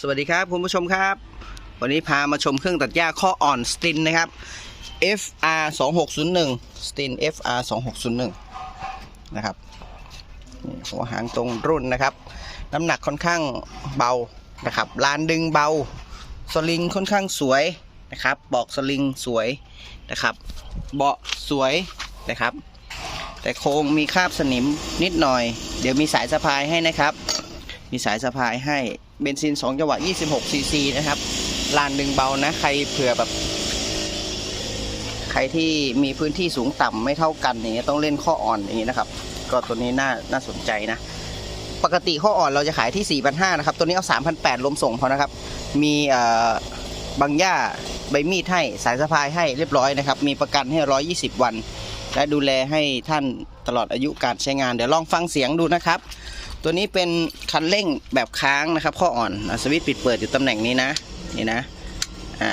สวัสดีครับคุณผู้ชมครับ วันนี้พามาชมเครื่องตัดหญ้าข้ออ่อนสตินนะครับ FR 2 6 0 1สติน FR 2 6 0 1นะครับหัวหางตรงรุ่นนะครับ น้ำหนักค่อนข้างเบานะครับลานดึงเบา สลิงค่อนข้างสวยนะครับบอกสลิงสวยนะครับเบาะสวยนะครับ แต่โครงมีคราบสนิมนิดหน่อย เดี๋ยวมีสายสะพายให้นะครับ มีสายสะพายให้ เบนซิน 2 จังหวะ 26 ซีซีนะครับ ลานดึงเบานะ ใครเผื่อแบบ ใครที่มีพื้นที่สูงต่ำไม่เท่ากันอย่างเงี้ยต้องเล่นข้ออ่อนอย่างงี้นะครับ ก็ตัวนี้น่าน่าสนใจนะ ปกติข้ออ่อนเราจะขายที่ 4,500นะครับ ตัวนี้เอา3,800ลมส่งพอนะครับ มีเอ่อบางหญ้าใบมีดให้สายสะพายให้เรียบร้อยนะครับ มีประกันให้ 120 วัน และดูแลให้ท่านตลอดอายุการใช้งาน เดี๋ยวลองฟังเสียงดูนะครับ ตัวนี้เป็นคันเร่งแบบค้างนะครับ ข้ออ่อนอสวิตช์ปิดเปิดอยู่ตำแหน่งนี้นะนี่นะอ่า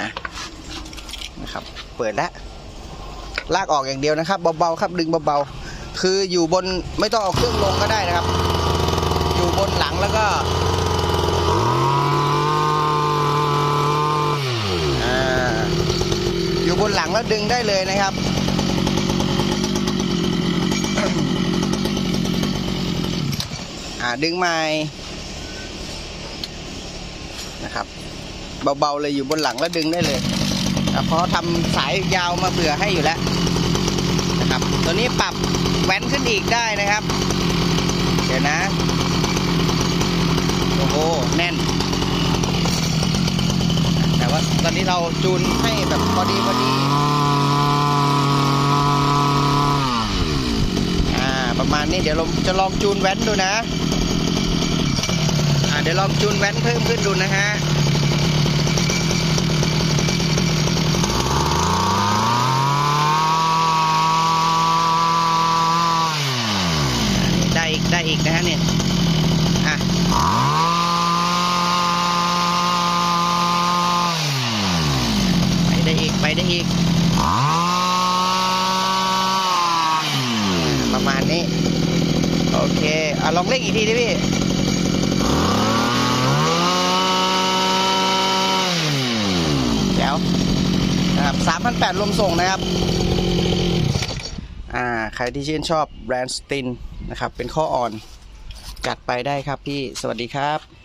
นะครับเปิดแล้วลากออกอย่างเดียวนะครับเบาๆครับดึงเบาๆคืออยู่บนไม่ต้องเอาเครื่องลงก็ได้นะครับ อยู่บนหลังแล้วก็อยู่บนหลังแล้วดึงได้เลยนะครับ อ่า ดึงไม้นะครับ เบาๆเลยอยู่บนหลังแล้วดึงได้เลยเพราะทำสายยาวมาเผื่อให้อยู่แล้วนะครับ ตัวนี้ปรับแว้นขึ้นอีกได้นะครับ เดี๋ยวนะ โอ้โห แน่น แต่ว่าตอนนี้เราจูนให้แบบพอดีพอดีอ่าประมาณนี้เดี๋ยวเราจะลองจูนแว้นดูนะ เดี๋ยวลองจูนแว้นเพิ่มขึ้นดูนะฮะได้อีกได้อีกนะฮะเนี่ยอะไปได้อีกไปได้อีกประมาณนี้ โอเค อะ ลองเร่งอีกทีดิพี่ แจ๋วนะครับ 3,800ลมส่งนะครับอ่าใครที่ชื่นชอบแบรนด์สตินนะครับ เป็นข้ออ่อน จัดไปได้ครับพี่ สวัสดีครับ